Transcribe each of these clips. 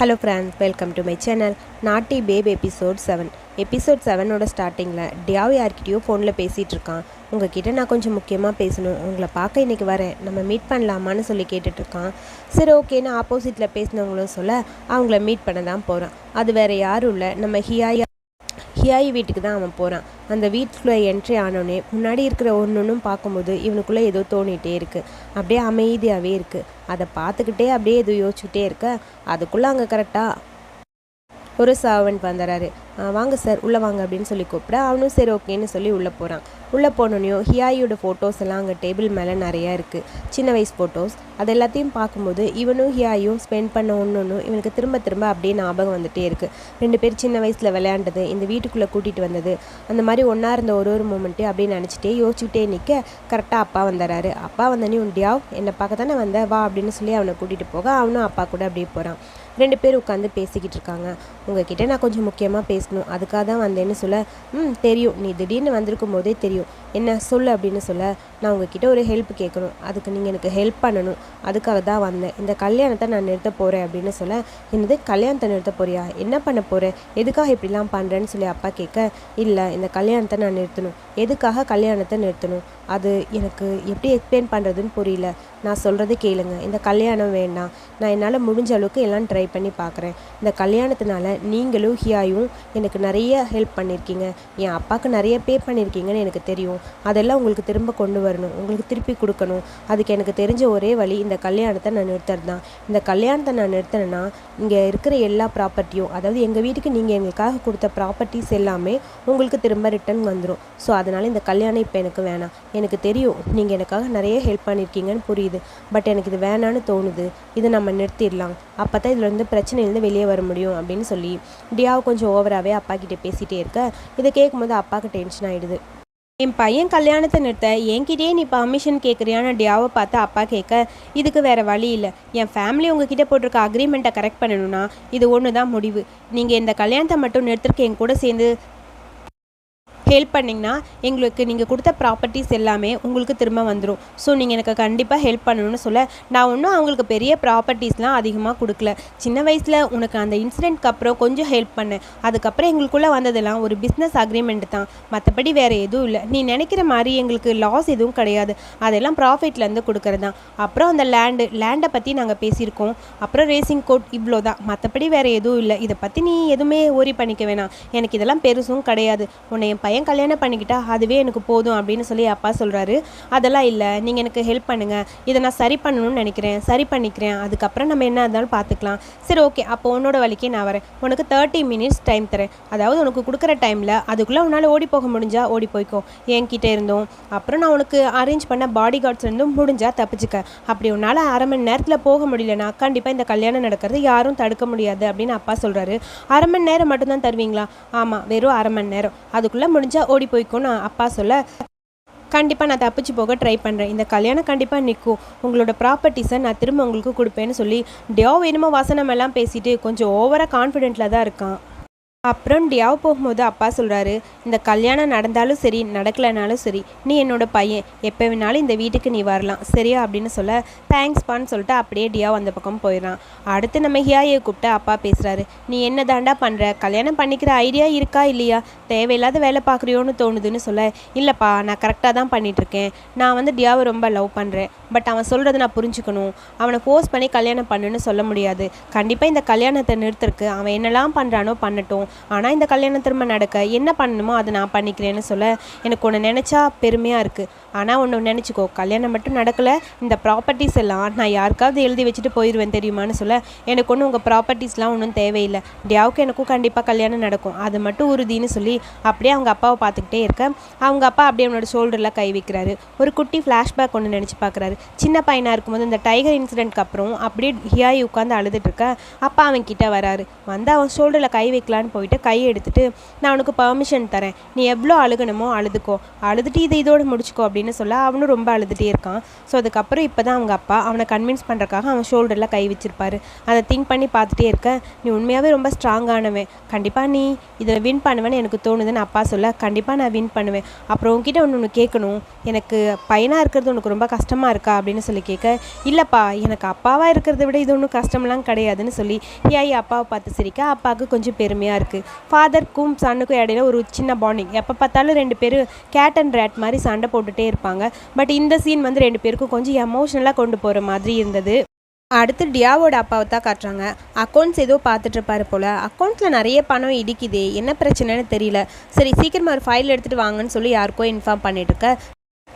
Hello friends welcome to my channel naughty babe episode seven episode செவனோட ஸ்டார்டிங்கில் டியாவ் யார்கிட்டயோ ஃபோனில் பேசிகிட்டு இருக்கான். உங்ககிட்ட நான் கொஞ்சம் முக்கியமாக பேசணும். உங்களை பார்க்க இன்றைக்கி வரேன். நம்ம மீட் பண்ணலாமான்னு சொல்லி கேட்டுட்ருக்கான் சரி ஓகேன்னு ஆப்போசிட்டில் பேசினவங்களும் சொல்ல அவங்கள மீட் பண்ண தான் போகிறான் அது வேறு யாரும் இல்லை. நம்ம ஹியாயா ஹியாயி வீட்டுக்கு தான் அவன் போகிறான் அந்த வீட்டுக்குள்ளே என்ட்ரி ஆனோடனே முன்னாடி இருக்கிற ஒன்று ஒன்றும் பார்க்கும்போது இவனுக்குள்ளே ஏதோ தோணிகிட்டே இருக்குது அப்படியே அமைதியாகவே இருக்குது அதை பார்த்துக்கிட்டே அப்படியே ஏதோ யோசிச்சுட்டே இருக்க. அதுக்குள்ளே அங்கே கரெக்டாக ஒரு சர்வெண்ட் வந்துடுறாரு வாங்க சார் உள்ளே வாங்க அப்படின்னு சொல்லி கூப்பிட அவனும் சரி ஓகேன்னு சொல்லி உள்ளே போகிறான் உள்ளே போனோடனையும் ஹியாயோட ஃபோட்டோஸ் எல்லாம் அங்கே டேபிள் மேலே நிறையா இருக்குது சின்ன வயசு ஃபோட்டோஸ் அது எல்லாத்தையும் பார்க்கும்போது இவனும் ஹியாயும் ஸ்பெண்ட் பண்ண ஒன்று ஒன்று இவனுக்கு திரும்ப திரும்ப அப்படியே ஞாபகம் வந்துட்டே இருக்குது ரெண்டு பேர் சின்ன வயசில் விளையாண்டது இந்த வீட்டுக்குள்ளே கூட்டிகிட்டு வந்தது அந்த மாதிரி ஒன்றா இருந்த ஒரு ஒரு மூமெண்ட்டு அப்படியே நினச்சிட்டே யோசிச்சுட்டே நிற்க கரெக்டாக அப்பா வந்துடுறாரு அப்பா வந்தனே உண்டியாவ் என்னை பார்க்க தானே வந்த? வா அப்படின்னு சொல்லி அவனை கூட்டிகிட்டு போக அவனும் அப்பா கூட அப்படியே போகிறான் ரெண்டு பேர் உட்காந்து பேசிக்கிட்டு இருக்காங்க. உங்ககிட்ட நான் கொஞ்சம் முக்கியமாக பேசணும். அதுக்காக தான் வந்தேன்னு சொல்ல ம் தெரியும். நீ திடீர்னு வந்திருக்கும் போதே தெரியும். என்ன சொல்லு அப்படின்னு சொல்ல நான் உங்ககிட்ட ஒரு ஹெல்ப் கேட்கணும். அதுக்கு நீங்கள் எனக்கு ஹெல்ப் பண்ணணும். அதுக்காக தான் வந்தேன். இந்த கல்யாணத்தை நான் நிறுத்த போகிறேன் அப்படின்னு சொல்ல என்னது கல்யாணத்தை நிறுத்த போறியா? என்ன பண்ண போகிறேன் எதுக்காக இப்படிலாம் பண்ணுறேன்னு சொல்லி அப்பா கேட்க இல்லை இந்த கல்யாணத்தை நான் நிறுத்தணும். எதுக்காக கல்யாணத்தை நிறுத்தணும்? அது எனக்கு எப்படி எக்ஸ்பிளைன் பண்ணுறதுன்னு புரியல. நான் சொல்கிறது கேளுங்க. இந்த கல்யாணம் வேண்டாம். நான் என்னால் முடிஞ்ச அளவுக்கு எல்லாம் ட்ரை பண்ணி பார்க்குறேன். இந்த கல்யாணத்தினால நீங்களும் ஹியாயும் எனக்கு நிறைய ஹெல்ப் பண்ணியிருக்கீங்க. என் அப்பாவுக்கு நிறைய பே பண்ணியிருக்கீங்கன்னு எனக்கு தெரியும். அதெல்லாம் உங்களுக்கு திரும்ப கொண்டு வரணும். உங்களுக்கு திருப்பி கொடுக்கணும். அதுக்கு எனக்கு தெரிஞ்ச ஒரே வழி இந்த கல்யாணத்தை நான் நிறுத்துறது தான். இந்த கல்யாணத்தை நான் நிறுத்தினேன்னா இங்கே இருக்கிற எல்லா ப்ராப்பர்ட்டியும் அதாவது எங்கள் வீட்டுக்கு நீங்கள் எங்களுக்காக கொடுத்த ப்ராப்பர்ட்டிஸ் எல்லாமே உங்களுக்கு திரும்ப ரிட்டர்ன் வந்துடும் ஸோ அதனால் இந்த கல்யாணம் இப்போ எனக்கு வேணாம். எனக்கு தெரியும் நீங்கள் எனக்காக நிறைய ஹெல்ப் பண்ணியிருக்கீங்கன்னு புரியுது. பட் எனக்கு இது வேணான்னு தோணுது. இதை நம்ம நிறுத்திடலாம். அப்போ தான் இதில் இருந்து பிரச்சனையிலேருந்து வெளியே வர முடியும் அப்படின்னு சொல்லி டியாவ் கொஞ்சம் ஓவராகவே அப்பா கிட்டே பேசிகிட்டே இருக்க. இதை கேட்கும்போது அப்பாவுக்கு டென்ஷன் ஆகிடுது என் பையன் கல்யாணத்தை நிறுத்த என்கிட்டயே நீ பர்மிஷன் கேட்குறியான டியாவை பார்த்து அப்பா கேட்க இதுக்கு வேற வழி இல்லை. என் ஃபேமிலி உங்ககிட்ட போட்டிருக்க அக்ரிமெண்ட்டை கரெக்ட் பண்ணணும்னா இது ஒன்று தான் முடிவு. நீங்கள் இந்த கல்யாணத்தை மட்டும் நிறுத்திருக்க என் கூட சேர்ந்து ஹெல்ப் பண்ணிங்கன்னா எங்களுக்கு நீங்கள் கொடுத்த ப்ராப்பர்ட்டிஸ் எல்லாமே உங்களுக்கு திரும்ப வந்துடும் ஸோ நீங்கள் எனக்கு கண்டிப்பாக ஹெல்ப் பண்ணணும்னு சொல்ல நான் ஒன்றும் அவங்களுக்கு பெரிய ப்ராப்பர்ட்டிஸ்லாம் அதிகமாக கொடுக்கல. சின்ன வயசில் உனக்கு அந்த இன்சிடெண்ட்க்கு அப்புறம் கொஞ்சம் ஹெல்ப் பண்ணேன். அதுக்கப்புறம் எங்களுக்குள்ளே வந்ததெல்லாம் ஒரு பிஸ்னஸ் அக்ரிமெண்ட் தான். மற்றபடி வேறு எதுவும் இல்லை. நீ நினைக்கிற மாதிரி எங்களுக்கு லாஸ் எதுவும் கிடையாது. அதெல்லாம் ப்ராஃபிட்லேருந்து கொடுக்கறது தான். அப்புறம் அந்த லேண்டு லேண்டை பற்றி நாங்கள் பேசியிருக்கோம். அப்புறம் ரேசிங் கோட் இவ்வளோ தான். மற்றபடி வேறு எதுவும் இல்லை. இதை பற்றி நீ எதுவுமே ஓரி பண்ணிக்க வேணாம். எனக்கு இதெல்லாம் பெருசும் கிடையாது. உன்னை என் பையன் கல்யாணம் பண்ணிக்கிட்டா அதுவே எனக்கு போதும் அப்படின்னு சொல்லி அப்பா சொல்கிறாரு அதெல்லாம் இல்லை. நீங்கள் எனக்கு ஹெல்ப் பண்ணுங்கள் இதை நான் சரி பண்ணணும்னு நினைக்கிறேன். சரி பண்ணிக்கிறேன். அதுக்கப்புறம் நம்ம என்ன இருந்தாலும் பார்த்துக்கலாம். சரி ஓகே அப்போ உன்னோட வழிக்கே நான் வரேன். உனக்கு தேர்ட்டி மினிட்ஸ் டைம் தரேன். அதாவது உனக்கு கொடுக்குற டைமில் அதுக்குள்ளே உன்னால் ஓடி போக முடிஞ்சா ஓடி போய்க்கோ. என்கிட்ட இருந்தும். அப்புறம் நான் உனக்கு அரேஞ்ச் பண்ண பாடி கார்ட்ஸ் இருந்தும் முடிஞ்சா தப்பிச்சுக்க. அப்படி உன்னால் அரை மணி நேரத்தில் போக முடியலனா கண்டிப்பாக இந்த கல்யாணம் நடக்கிறது யாரும் தடுக்க முடியாது அப்படின்னு அப்பா சொல்கிறாரு அரை மணி நேரம் மட்டும்தான் தருவீங்களா? ஆமாம் வெறும் அரை மணி நேரம். அதுக்குள்ளே முடிஞ்சா ஓடி போய்க்கோன்னு அப்பா சொல்ல கண்டிப்பாக நான் தப்பிச்சு போக ட்ரை பண்ணுறேன் இந்த கல்யாணம் கண்டிப்பாக நிற்கும் உங்களோட ப்ராப்பர்ட்டிஸை நான் திரும்ப உங்களுக்கு கொடுப்பேன்னு சொல்லி டியோ வேணுமோ வாசனம் எல்லாம் பேசிட்டு கொஞ்சம் ஓவராக கான்ஃபிடென்ட்டில் தான் இருக்கான். அப்புறம் டியாவ் போகும்போது அப்பா சொல்கிறாரு இந்த கல்யாணம் நடந்தாலும் சரி நடக்கலைனாலும் சரி நீ என்னோட பையன் எப்போ வேணாலும் இந்த வீட்டுக்கு நீ வரலாம் சரியா? அப்படின்னு சொல்ல தேங்க்ஸ்பான்னு சொல்லிட்டு அப்படியே டியாவ் அந்த பக்கம் போயிடறான் அடுத்து நம்ம ஹியாயை கூப்பிட்டு அப்பா பேசுகிறாரு நீ என்ன தாண்டா பண்ணுற கல்யாணம் பண்ணிக்கிற ஐடியா இருக்கா இல்லையா? தேவையில்லாத வேலை பார்க்குறியோன்னு தோணுதுன்னு சொல்ல இல்லைப்பா நான் கரெக்டாக தான் பண்ணிகிட்ருக்கேன் நான் வந்து டியாவை ரொம்ப லவ் பண்ணுறேன் பட் அவன் சொல்கிறத நான் புரிஞ்சுக்கணும். அவனை ஃபோர்ஸ் பண்ணி கல்யாணம் பண்ணுன்னு சொல்ல முடியாது. கண்டிப்பாக இந்த கல்யாணத்தை நிறுத்திருக்கு. அவன் என்னெல்லாம் பண்ணுறானோ பண்ணட்டும். ஆனால் இந்த கல்யாணம் திரும்ப நடக்க என்ன பண்ணணுமோ அதை நான் பண்ணிக்கிறேன்னு சொல்ல எனக்கு ஒன்று நினச்சா பெருமையாக இருக்குது ஆனால் ஒன்று நினச்சிக்கோ கல்யாணம் மட்டும் நடக்கலை இந்த ப்ராப்பர்ட்டிஸ் எல்லாம் நான் யாருக்காவது எழுதி வச்சுட்டு போயிடுவேன் தெரியுமான்னு சொல்ல எனக்கு ஒன்றும் உங்கள் ப்ராப்பர்ட்டிஸ்லாம் ஒன்றும் தேவையில்லை. டியாவுக்கு எனக்கும் கண்டிப்பாக கல்யாணம் நடக்கும். அது மட்டும் உறுதின்னு சொல்லி அப்படியே அவங்க அப்பாவை பார்த்துக்கிட்டே இருக்க அவங்க அப்பா அப்படியே அவனோட ஷோல்டரில் கை வைக்கிறாரு. ஒரு குட்டி ஃப்ளாஷ்பேக் ஒன்று நினச்சி பார்க்குறாரு. சின்ன பையனாக இருக்கும்போது இந்த டைகர் இன்சிடென்ட்க்கு அப்புறம் அப்படியே ஹியாயி உட்காந்து அழுதுட்டு இருக்க அப்பா அவன் கிட்டே வராரு. வந்து அவன் ஷோல்டரில் கை வைக்கலான்னு போயிட்டு கை எடுத்துட்டு நான் உனக்கு பர்மிஷன் தரேன். நீ எவ்வளோ அழுகணுமோ அழுதுக்கோ. அழுதுட்டு இதை இதோடு முடிச்சுக்கோ அப்படின்னு சொல்ல அவனும் ரொம்ப அழுதுகிட்டே இருக்கான். ஸோ அதுக்கப்புறம் இப்போ தான் அவங்க அப்பா அவனை கன்வின்ஸ் பண்ணுறக்காக அவன் ஷோல்டரில் கை வச்சிருப்பாரு. அதை திங்க் பண்ணி பார்த்துட்டே இருக்க நீ உண்மையாகவே ரொம்ப ஸ்ட்ராங்கானவன் கண்டிப்பாக நீ இதில் வின் பண்ணுவேன்னு எனக்கு தோணுதுன்னு அப்பா சொல்ல கண்டிப்பாக நான் வின் பண்ணுவேன். அப்புறம் உங்ககிட்ட ஒன்று ஒன்று கேட்கணும். எனக்கு பையனாக இருக்கிறது உனக்கு ரொம்ப கஷ்டமாக இருக்கா? அப்படின்னு சொல்லி கேட்க இல்லைப்பா எனக்கு அப்பாவாக இருக்கிறத விட இது ஒன்றும் கஷ்டம்லாம் கிடையாதுன்னு சொல்லி ஏஐ அப்பாவை பார்த்து சிரிக்க. அப்பாவுக்கு கொஞ்சம் பெருமையாக இருக்குது ஃபாதருக்கும் சன்னுக்கும் இடையில ஒரு சின்ன பாண்டிங் எப்போ பார்த்தாலும் ரெண்டு பேரும் கேட் அண்ட் ரேட் மாதிரி சண்டை போட்டுகிட்டே இருப்பாங்க. பட் இந்த சீன் வந்து ரெண்டு பேருக்கும் கொஞ்சம் எமோஷ்னலாக கொண்டு போகிற மாதிரி இருந்தது. அடுத்து டியாவோட அப்பாவை தான் காட்டுறாங்க. அக்கௌண்ட்ஸ் ஏதோ பார்த்துட்டு இருப்பாரு போல். அக்கௌண்ட்ஸில் நிறைய பணம் இடிக்குதே. என்ன பிரச்சனைன்னு தெரியல. சரி சீக்கிரமாக ஒரு ஃபைல் எடுத்துகிட்டு வாங்கன்னு சொல்லி யாருக்கோ இன்ஃபார்ம் பண்ணிட்டு இருக்க.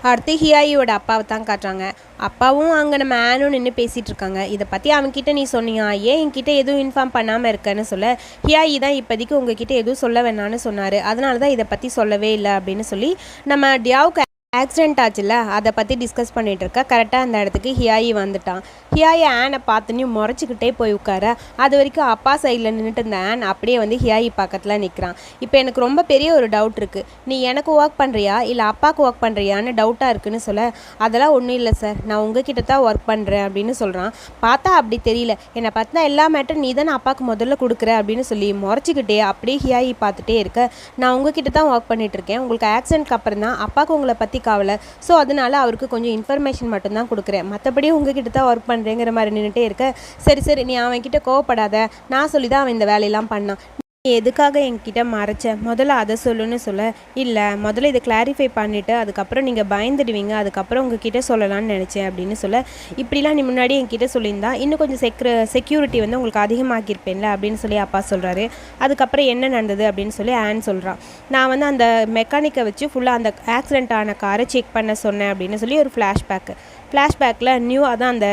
அடுத்து ஹியாயியோட அப்பாவை தான் காட்டுறாங்க. அப்பாவும் அங்கே நம்ம ஆனும் நின்று பேசிகிட்டு இருக்காங்க இதை பற்றி அவன்கிட்ட நீ சொன்னியா? ஏன் என்கிட்ட எதுவும் இன்ஃபார்ம் பண்ணாமல் இருக்கேன்னு சொல்ல? ஹியாயி தான் இப்போதைக்கு உங்ககிட்ட எதுவும் சொல்ல வேணான்னு சொன்னார். அதனால தான் இதை பற்றி சொல்லவே இல்லை அப்படின்னு சொல்லி நம்ம டியாவுக்கு ஆக்சிடென்ட் ஆச்சுல்ல? அதை பற்றி டிஸ்கஸ் பண்ணிகிட்டு இருக்க கரெக்டாக அந்த இடத்துக்கு ஹியாயி வந்துட்டான். ஹியாயி ஆனை பார்த்துன்னு முறைச்சிக்கிட்டே போய் உட்கார. அது வரைக்கும் அப்பா சைடில் நின்றுட்டு இருந்த ஆன் அப்படியே வந்து ஹியாயி பக்கத்தில் நிற்கிறான் இப்போ எனக்கு ரொம்ப பெரிய ஒரு டவுட் இருக்குது நீ எனக்கு ஒர்க் பண்ணுறியா இல்லை அப்பாவுக்கு ஒர்க் பண்ணுறியான்னு டவுட்டாக இருக்குன்னு சொல்ல. அதெல்லாம் ஒன்றும் இல்லை சார் நான் உங்ககிட்ட தான் ஒர்க் பண்ணுறேன் அப்படின்னு சொல்கிறான் பார்த்தா அப்படி தெரியல. என்னை பார்த்தினா எல்லா மேட்டரும் நீ தானே அப்பாவுக்கு முதல்ல கொடுக்குற அப்படின்னு சொல்லி முறைச்சிக்கிட்டே அப்படியே ஹியாயி பார்த்துட்டே இருக்க. நான் உங்ககிட்ட தான் ஒர்க் பண்ணிகிட்ருக்கேன் இருக்கேன் உங்களுக்கு ஆக்சிடென்ட்க்கு அப்புறம் தான் அப்பாவுக்கு உங்களை பற்றி ஆகலை. ஸோ அதனால அவருக்கு கொஞ்சம் இன்ஃபர்மேஷன் மட்டும்தான் கொடுக்குறேன். மற்றபடி உங்ககிட்ட தான் ஒர்க் பண்ணுறேங்கிற மாதிரி நின்றுட்டே இருக்க. சரி சரி நீ அவன்கிட்ட கோவப்படாத. நான் சொல்லி தான் அவன் இந்த வேலையெல்லாம் பண்ணான். நீ எதுக்காக என்கிட்ட மறைச்ச? முதல்ல அதை சொல்லுன்னு சொல்ல. இல்லை முதல்ல இதை கிளாரிஃபை பண்ணிவிட்டு அதுக்கப்புறம் நீங்கள் பயந்துடுவீங்க. அதுக்கப்புறம் உங்ககிட்ட சொல்லலாம்னு நினச்சேன் அப்படின்னு சொல்ல. இப்படிலாம் நீ முன்னாடி என்கிட்ட சொல்லியிருந்தா இன்னும் கொஞ்சம் செக்ரு செக்யூரிட்டி வந்து உங்களுக்கு அதிகமாக்கியிருப்பேன்ல அப்படின்னு சொல்லி அப்பா சொல்கிறாரு அதுக்கப்புறம் என்ன நடந்தது அப்படின்னு சொல்லி ஆன் சொல்கிறான் நான் வந்து அந்த மெக்கானிக்கை வச்சு ஃபுல்லாக அந்த ஆக்சிடென்ட் ஆன காரை செக் பண்ண சொன்னேன் அப்படின்னு சொல்லி ஒரு ஃப்ளாஷ்பேக்கு ஃப்ளாஷ்பேக்கில் நியூ அதான் அந்த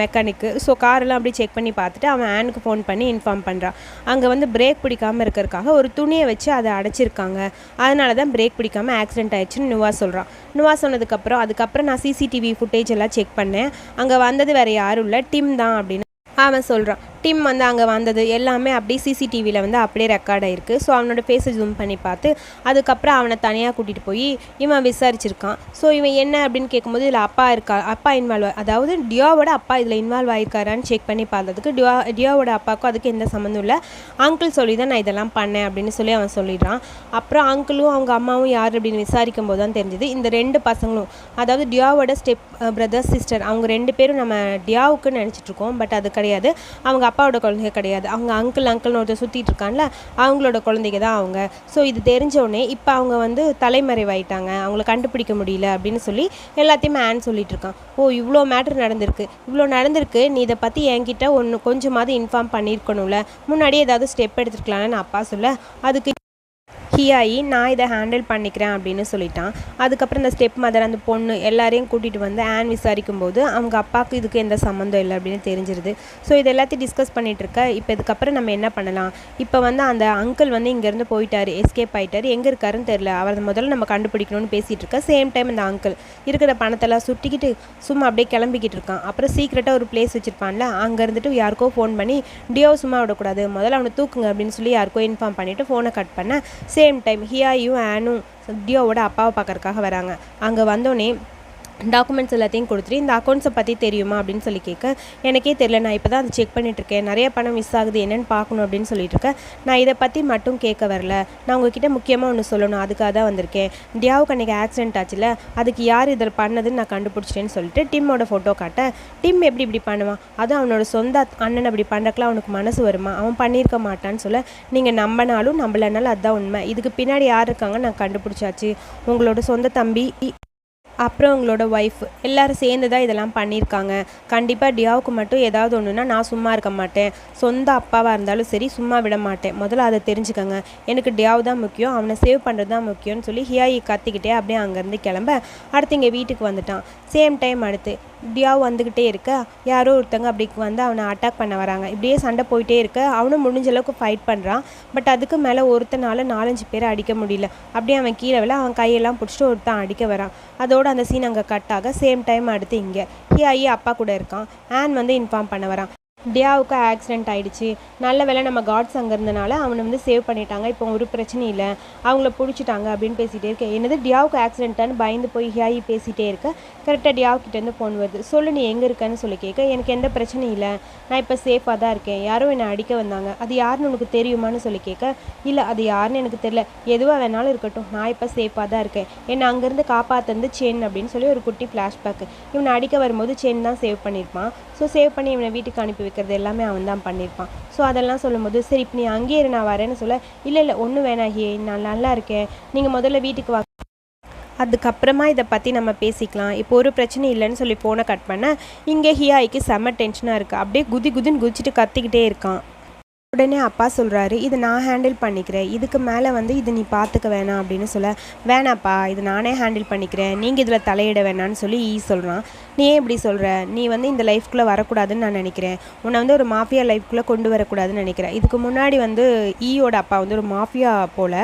மெக்கானிக்கு ஸோ காரெல்லாம் அப்படியே செக் பண்ணி பார்த்துட்டு அவன் ஆனுக்கு ஃபோன் பண்ணி இன்ஃபார்ம் பண்ணுறான் அங்கே வந்து பிரேக் பிடிக்காமல் இருக்கிறதுக்காக ஒரு துணியை வச்சு அதை அடைச்சிருக்காங்க. அதனால தான் பிரேக் பிடிக்காமல் ஆக்சிடென்ட் ஆயிடுச்சுன்னு நுவா சொல்கிறான் நுவா சொன்னதுக்கப்புறம் அதுக்கப்புறம் நான் சிசிடிவி ஃபுட்டேஜ் எல்லாம் செக் பண்ணேன். அங்கே வந்தது வேறு யாரும் இல்லை. டிம் தான் அப்படின்னு அவன் சொல்கிறான் டீம் வந்து அங்கே வந்தது. எல்லாமே அப்படியே சிசிடிவியில் வந்து அப்படியே ரெக்கார்ட் ஆயிருக்கு. ஸோ அவனோட ஃபேஸை ஜூம் பண்ணி பார்த்து அதுக்கப்புறம் அவனை தனியாக கூட்டிகிட்டு போய் இவன் விசாரிச்சிருக்கான். ஸோ இவன் என்ன அப்படின்னு கேட்கும்போது இதில் அப்பா இருக்கா அப்பா இன்வால்வ் அதாவது டியோவோட அப்பா இதில் இன்வால்வ் ஆயிருக்காரான்னு செக் பண்ணி பார்த்ததுக்கு டியோ டியோவோட அப்பாவுக்கும் அதுக்கு எந்த சம்மந்தம் இல்லை. அங்கிள் சொல்லி தான் நான் இதெல்லாம் பண்ணேன் அப்படின்னு சொல்லி அவன் சொல்லிடுறான். அப்புறம் அங்கிளும் அவங்க அம்மாவும் யார் அப்படின்னு விசாரிக்கும் போது தான் தெரிஞ்சது. இந்த ரெண்டு பசங்களும் அதாவது டியோவோட ஸ்டெப் பிரதர் சிஸ்டர் அவங்க ரெண்டு பேரும் நம்ம டியாவுக்குன்னு நினச்சிட்ருக்கோம் பட் அது கிடையாது. அவங்க அப்பாவோட குழந்தைங்க கிடையாது. அவங்க அங்கிள் அங்கிள்னு ஒருத்தர் சுற்றிட்டு இருக்கான்ல அவங்களோட குழந்தைங்க தான் அவங்க. ஸோ இது தெரிஞ்ச உடனே இப்போ அவங்க வந்து தலைமறைவாயிட்டாங்க. அவங்கள கண்டுபிடிக்க முடியல அப்படின்னு சொல்லி எல்லாத்தையுமே ஆன் சொல்லிட்டு இருக்கான். ஓ இவ்வளோ மேட்ரு நடந்திருக்கு. இவ்வளோ நடந்திருக்கு. நீ இதை பற்றி என்கிட்ட ஒன்று கொஞ்சமாவது இன்ஃபார்ம் பண்ணியிருக்கணும்ல முன்னாடியே ஏதாவது ஸ்டெப் எடுத்துருக்கலாம்னு அப்பா சொல்ல அதுக்கு ஹியாயி நான் இதை ஹேண்டில் பண்ணிக்கிறேன் அப்படின்னு சொல்லிட்டான். அதுக்கப்புறம் இந்த ஸ்டெப் மதர் அந்த பொண்ணு எல்லாரையும் கூட்டிகிட்டு வந்து ஆன் விசாரிக்கும் போது அவங்க அப்பாவுக்கு இதுக்கு எந்த சம்மந்தம் இல்லை அப்படின்னு தெரிஞ்சிருது. ஸோ இது எல்லாத்தையும் டிஸ்கஸ் பண்ணிட்டு இருக்க. இப்போ இதுக்கப்புறம் நம்ம என்ன பண்ணலாம்? இப்போ வந்து அந்த அங்கிள் வந்து இங்கேருந்து போயிட்டார் எஸ்கேப் ஆகிட்டார் எங்கே இருக்காருன்னு தெரியல. அவரை முதல்ல நம்ம கண்டுபிடிக்கணும்னு பேசிகிட்டு இருக்க. சேம் டைம் இந்த அங்கிள் இருக்கிற பணத்தெல்லாம் சுட்டிக்கிட்டு சும்மா அப்படியே கிளம்பிக்கிட்டு இருக்கான். அப்புறம் சீக்கிரட்டாக ஒரு பிளேஸ் வச்சுருப்பான்ல அங்கே இருந்துட்டு யாருக்கோ ஃபோன் பண்ணி டியோ சும்மா விடக்கூடாது. முதல்ல அவனை தூக்குங்க அப்படின்னு சொல்லி யாருக்கோ இன்ஃபார்ம் பண்ணிவிட்டு ஃபோனை கட் பண்ண. சேம் டைம் ஹியாயும் ஆனும் தியோவோட அப்பாவை பார்க்கறக்காக வராங்க. அங்கே வந்தோடனே டாக்குமெண்ட்ஸ் எல்லாத்தையும் கொடுத்துட்டு இந்த அக்கௌண்ட்ஸை பற்றி தெரியுமா அப்படின்னு சொல்லி கேட்க எனக்கே தெரியல. நான் இப்போ தான் அதை செக் பண்ணிட்டுருக்கேன் நிறைய பணம் மிஸ் ஆகுது. என்னென்னு பார்க்கணும் அப்படின்னு சொல்லிட்டு இருக்கேன் நான் இதை பற்றி மட்டும் கேட்க வரல. நான் உங்ககிட்ட முக்கியமாக ஒன்று சொல்லணும். அதுக்காக தான் வந்திருக்கேன். டியாவுக்கு அன்றைக்கி ஆக்சிடென்ட் ஆச்சுல அதுக்கு யார் இதில் பண்ணதுன்னு நான் கண்டுபிடிச்சிட்டேன்னு சொல்லிட்டு டிம்மோட ஃபோட்டோ காட்ட டிம் எப்படி இப்படி பண்ணுவான்? அதுவும் அவனோட சொந்த அண்ணன் அப்படி பண்ணுறக்கெலாம் அவனுக்கு மனசு வருமா? அவன் பண்ணியிருக்க மாட்டான்னு சொல்ல நீங்கள் நம்பினாலும் நம்பலைனாலும் அதுதான் உண்மை. இதுக்கு பின்னாடி யார் இருக்காங்க நான் கண்டுபிடிச்சாச்சு. உங்களோட சொந்த தம்பி அப்புறம் உங்களோட ஒய்ஃப் எல்லாரும் சேர்ந்து தான் இதெல்லாம் பண்ணியிருக்காங்க. கண்டிப்பாக டியாவுக்கு மட்டும் ஏதாவது ஒன்றுனா நான் சும்மா இருக்க மாட்டேன். சொந்த அப்பாவாக இருந்தாலும் சரி சும்மா விட மாட்டேன். முதல்ல அதை தெரிஞ்சுக்கோங்க. எனக்கு டியாவ் தான் முக்கியம் அவனை சேவ் பண்ணுறது தான் முக்கியம்னு சொல்லி ஹியாயி கத்திக்கிட்டே அப்படியே அங்கேருந்து கிளம்ப அடுத்து இங்கே வீட்டுக்கு வந்துட்டான். சேம் டைம் அடுத்து இப்படியாவும் வந்துக்கிட்டே இருக்க. யாரோ ஒருத்தங்க அப்படி வந்து அவனை அட்டாக் பண்ண வராங்க. இப்படியே சண்டை போயிட்டே இருக்க. அவனும் முடிஞ்ச அளவுக்கு ஃபைட் பண்ணுறான் பட் அதுக்கு மேலே ஒருத்தனால நாலஞ்சு பேரை அடிக்க முடியல. அப்படியே அவன் கீழே விழ அவன் கையெல்லாம் பிடிச்சிட்டு ஒருத்தன் அடிக்க வரான். அதோட அந்த சீன் அங்கே கட் ஆக சேம் டைம் அடுத்து இங்கே. ஹியாயி அப்பா கூட இருக்கான். ஆன் வந்து இன்ஃபார்ம் பண்ண வரான். டியாவுக்கு ஆக்சிடென்ட் ஆகிடுச்சு நல்ல வேலை நம்ம காட்ஸ் அங்கே இருந்தனால அவனை வந்து சேவ் பண்ணிட்டாங்க. இப்போ ஒரு பிரச்சனையும் இல்லை. அவங்கள பிடிச்சிட்டாங்க அப்படின்னு பேசிகிட்டே இருக்கேன். என்னது டியாவுக்கு ஆக்சிடென்ட்டான்னு பயந்து போய் ஹியாயி பேசிகிட்டே இருக்க? கரெக்டாக டியாவுக்கிட்டேருந்து ஃபோன் வருது. சொல்லு நீ எங்கே இருக்கன்னு சொல்லி கேட்க எனக்கு எந்த பிரச்சனையும் இல்லை. நான் இப்போ சேஃபாக தான் இருக்கேன். யாரும் என்னை அடிக்க வந்தாங்க. அது யாருன்னு உனக்கு தெரியுமான்னு சொல்லி கேட்க இல்லை அது யாருன்னு எனக்கு தெரியல. எதுவாக வேணாலும் இருக்கட்டும். நான் இப்போ சேஃபாக தான் இருக்கேன். என்னை அங்கேருந்து காப்பாற்றுந்து செயின் அப்படின்னு சொல்லி ஒரு குட்டி ஃப்ளாஷ்பேக் இவனை அடிக்க வரும்போது செயின் தான் சேவ் பண்ணியிருப்பான். ஸோ சேவ் பண்ணி இவனை வீட்டுக்கு அனுப்பி இருக்கிறது எல்லாமே அவன் தான் பண்ணியிருப்பான். ஸோ அதெல்லாம் சொல்லும்போது சரி இப்போ நீ அங்கேயே இரு நான் வரேன்னு சொல்ல இல்லை இல்லை ஒன்றும் வேணாம் ஹே நான் நல்லா இருக்கேன். நீங்கள் முதல்ல வீட்டுக்கு வா. அதுக்கப்புறமா இதை பற்றி நம்ம பேசிக்கலாம். இப்போ ஒரு பிரச்சனை இல்லைன்னு சொல்லி ஃபோனை கட் பண்ண இங்கே ஹியாய்க்கு செம்ம டென்ஷனாக இருக்குது அப்படியே குதி குதின்னு குதிச்சுட்டு கத்திக்கிட்டே இருக்கான். உடனே அப்பா சொல்கிறாரு இது நான் ஹேண்டில் பண்ணிக்கிறேன். இதுக்கு மேலே வந்து இது நீ பார்த்துக்க வேணாம் அப்படின்னு சொல்ல வேணாப்பா இது நானே ஹேண்டில் பண்ணிக்கிறேன். நீங்கள் இதில் தலையிட வேணான்னு சொல்லி ஈ சொல்கிறான் நீ ஏன் இப்படி சொல்கிற நீ வந்து இந்த லைஃப்குள்ளே வரக்கூடாதுன்னு நான் நினைக்கிறேன். உன்னை வந்து ஒரு மாஃபியா லைஃப்குள்ளே கொண்டு வரக்கூடாதுன்னு நினைக்கிறேன். இதுக்கு முன்னாடி வந்து ஈயோட அப்பா வந்து ஒரு மாஃபியா போல்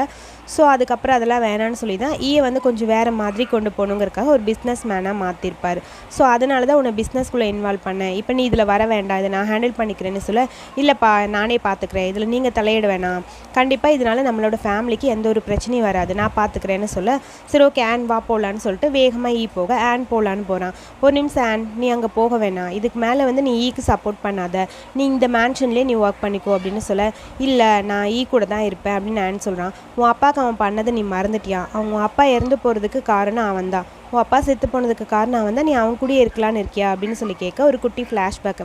ஸோ அதுக்கப்புறம் அதெல்லாம் வேணான்னு சொல்லி தான் ஈயை வந்து கொஞ்சம் வேறு மாதிரி கொண்டு போகணுங்கிறக்காக ஒரு பிஸ்னஸ் மேனாக மாற்றிருப்பார் ஸோ அதனால தான் உன்னை பிஸ்னஸ்குள்ளே இன்வால்வ் பண்ணேன். இப்போ நீ இதில் வர வேண்டாம். இதை நான் ஹேண்டில் பண்ணிக்கிறேன்னு சொல்ல இல்லைப்பா நானே பார்த்துக்கிறேன் இதில் நீங்கள் தலையிட வேணாம். கண்டிப்பாக இதனால் நம்மளோட ஃபேமிலிக்கு எந்த ஒரு பிரச்சனையும் வராது. நான் பார்த்துக்கிறேன்னு சொல்ல சரி ஓகே ஆன் வா போகலான்னு சொல்லிட்டு வேகமாக ஈ போக ஆன் போகலான்னு போகிறான் ஒரு நிமிஷம் ஆன் நீ அங்கே போக வேணாம். இதுக்கு மேலே வந்து நீ ஈக்கு சப்போர்ட் பண்ணாத. நீ இந்த மேன்ஷன்லேயே நீ ஒர்க் பண்ணிக்கோ அப்படின்னு சொல்ல இல்லை நான் ஈ கூட தான் இருப்பேன் அப்படின்னு ஆன் சொல்கிறான் உன் அப்பாவுக்கு அவன் பண்ணதை நீ மறந்துட்டியா? அவங்க அப்பா இறந்து போகிறதுக்கு காரணம் அவன் தான் உன் அப்பா செத்து போனதுக்கு காரணம் அவன் தான் நீ அவன் கூடயே இருக்கலான்னு இருக்கியா? அப்படின்னு சொல்லி கேட்க ஒரு குட்டி ஃப்ளாஷ்பேக்கு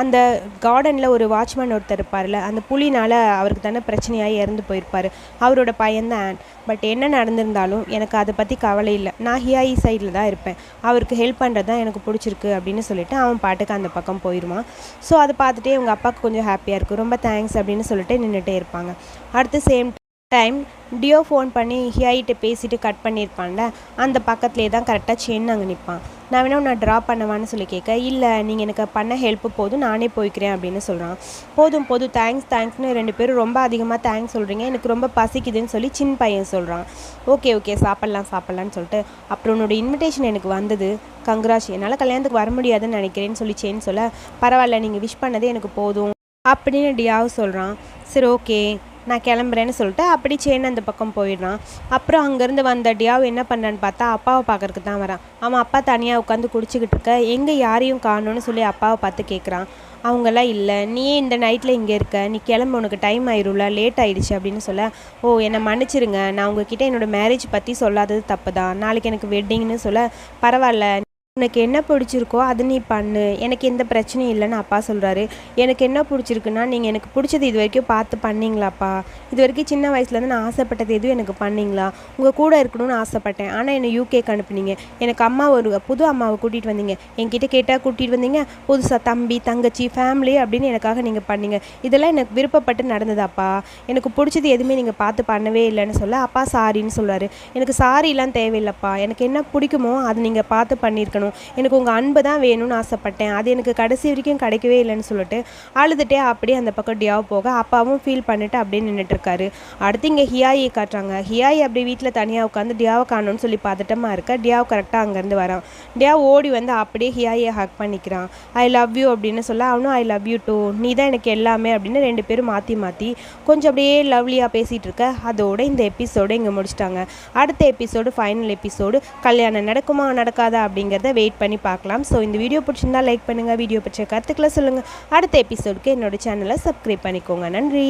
அந்த கார்டனில் ஒரு வாட்ச்மேன் ஒருத்தர் இருப்பார்ல அந்த புலினால் அவருக்கு தானே பிரச்சனையாகி இறந்து போயிருப்பார். அவரோட பையன்தான் ஆன் பட் என்ன நடந்திருந்தாலும் எனக்கு அதை பற்றி கவலை இல்லை. நான் ஹியாயி சைடில் தான் இருப்பேன். அவருக்கு ஹெல்ப் பண்ணுறது தான் எனக்கு பிடிச்சிருக்கு அப்படின்னு சொல்லிட்டு அவன் பாட்டுக்கு அந்த பக்கம் போயிடுவான் ஸோ அதை பார்த்துட்டே உங்கள் அப்பாவுக்கு கொஞ்சம் ஹாப்பியாக இருக்கும் ரொம்ப தேங்க்ஸ் அப்படின்னு சொல்லிட்டு நின்றுட்டே இருப்பாங்க. அடுத்து சேம் டைம் டியோ ஃபோன் பண்ணி ஹியாயிட்ட பேசிட்டு கட் பண்ணியிருப்பான்ல அந்த பக்கத்துலேயே தான் கரெக்டாக சென் அங்கே நிற்பான் நான் வேணா நான் ட்ரா பண்ணவான்னு சொல்லி கேட்க இல்லை நீங்கள் எனக்கு பண்ண ஹெல்ப்பு போதும் நானே போய்க்கிறேன் அப்படின்னு சொல்கிறான் போதும் போதும் தேங்க்ஸ் தேங்க்ஸ்னு ரெண்டு பேரும் ரொம்ப அதிகமாக தேங்க்ஸ் சொல்கிறீங்க எனக்கு ரொம்ப பசிக்குதுன்னு சொல்லி சின் பையன் சொல்கிறான் ஓகே ஓகே சாப்பிட்லாம் சாப்பிட்லான்னு சொல்லிட்டு அப்புறம் உன்னோட இன்விடேஷன் எனக்கு வந்தது. கங்க்ராஜ் என்னால் கல்யாணத்துக்கு வர முடியாதுன்னு நினைக்கிறேன்னு சொல்லி சென்னு சொல்ல பரவாயில்ல நீங்கள் விஷ் பண்ணதே எனக்கு போதும் அப்படின்னு டியாவும் சொல்கிறான் சரி ஓகே நான் கிளம்புறேன்னு சொல்லிட்டு அப்படி சேன் அந்த பக்கம் போயிடுறான். அப்புறம் அங்கேருந்து வந்த டியாவ் என்ன பண்ணுறான்னு பார்த்தா அப்பாவை பார்க்கறதுக்கு தான் வரான். அவன் அப்பா தனியாக உட்காந்து குடிச்சிக்கிட்டு இருக்க எங்கே யாரையும் காணோன்னு சொல்லி அப்பாவை பார்த்து கேட்குறான் அவங்கெல்லாம் இல்லை நீயே இந்த நைட்டில் இங்கே இருக்க? நீ கிளம்பு உனக்கு டைம் ஆயிரும்ல லேட் ஆயிடுச்சு அப்படின்னு சொல்ல ஓ என்னை மன்னிச்சிருங்க. நான் உங்ககிட்ட என்னோட மேரேஜ் பற்றி சொல்லாதது தப்பு தான் நாளைக்கு எனக்கு வெட்டிங்னு சொல்ல பரவாயில்ல உனக்கு என்ன பிடிச்சிருக்கோ அது நீ பண்ணு. எனக்கு எந்த பிரச்சனையும் இல்லைன்னு அப்பா சொல்கிறாரு எனக்கு என்ன பிடிச்சிருக்குன்னா நீங்கள் எனக்கு பிடிச்சது இது வரைக்கும் பார்த்து பண்ணீங்களாப்பா. இது வரைக்கும் சின்ன வயசுலேருந்து நான் ஆசைப்பட்டது எதுவும் எனக்கு பண்ணீங்களா? உங்கள் கூட இருக்கணும்னு ஆசைப்பட்டேன். ஆனால் என்னை யூகேக்கு அனுப்புனீங்க. எனக்கு அம்மா ஒரு புது அம்மாவை கூட்டிகிட்டு வந்தீங்க. என்கிட்ட கேட்டால் கூட்டிகிட்டு வந்தீங்க. புதுசாக தம்பி தங்கச்சி ஃபேமிலி அப்படின்னு எனக்காக நீங்கள் பண்ணீங்க. இதெல்லாம் எனக்கு விருப்பப்பட்டு நடந்ததாப்பா. எனக்கு பிடிச்சது எதுவுமே நீங்கள் பார்த்து பண்ணவே இல்லைன்னு சொல்ல அப்பா சாரின்னு சொல்கிறாரு எனக்கு சாரிலாம் தேவையில்லைப்பா. எனக்கு என்ன பிடிக்குமோ அது நீங்கள் பார்த்து பண்ணியிருக்கணும் எனக்கு உங்கள் அன்பு தான் வேணும்னு ஆசைப்பட்டேன். அது எனக்கு கடைசி வரைக்கும் கிடைக்கவே இல்லைன்னு சொல்லிட்டு அழுதுகிட்டே அப்படியே அந்த பக்கம் டியாவ் போக அப்பாவும் ஃபீல் பண்ணிட்டு அப்படியே நின்றுட்டுருக்காரு அடுத்து இங்கே ஹியாயை காட்டுறாங்க. ஹியாயி அப்படியே வீட்டில் தனியாக உட்காந்து டியாவை காணணும்னு சொல்லி பதட்டமாக இருக்க. டியாவ் கரெக்டாக அங்கேருந்து வரான். டியாவ் ஓடி வந்து அப்படியே ஹியாயை ஹக் பண்ணிக்கிறான். ஐ லவ் யூ அப்படின்னு சொல்ல அவனும் ஐ லவ் யூ டூ நீ தான் எனக்கு எல்லாமே அப்படின்னு ரெண்டு பேரும் மாற்றி மாற்றி கொஞ்சம் அப்படியே லவ்லியாக பேசிகிட்டு இருக்க. அதோட இந்த எபிசோடு இங்கே முடிச்சிட்டாங்க. அடுத்த எபிசோடு ஃபைனல் எபிசோடு கல்யாணம் நடக்குமா நடக்காதா அப்படிங்கிறத வெயிட் பண்ணி பார்க்கலாம். ஸோ இந்த வீடியோ பிடிச்சிருந்தா லைக் பண்ணுங்கள் வீடியோ பிடிச்ச கருத்துக்களை சொல்லுங்கள் அடுத்த எபிசோடுக்கு என்னோட சேனலை சப்ஸ்கிரைப் பண்ணிக்கோங்க. நன்றி.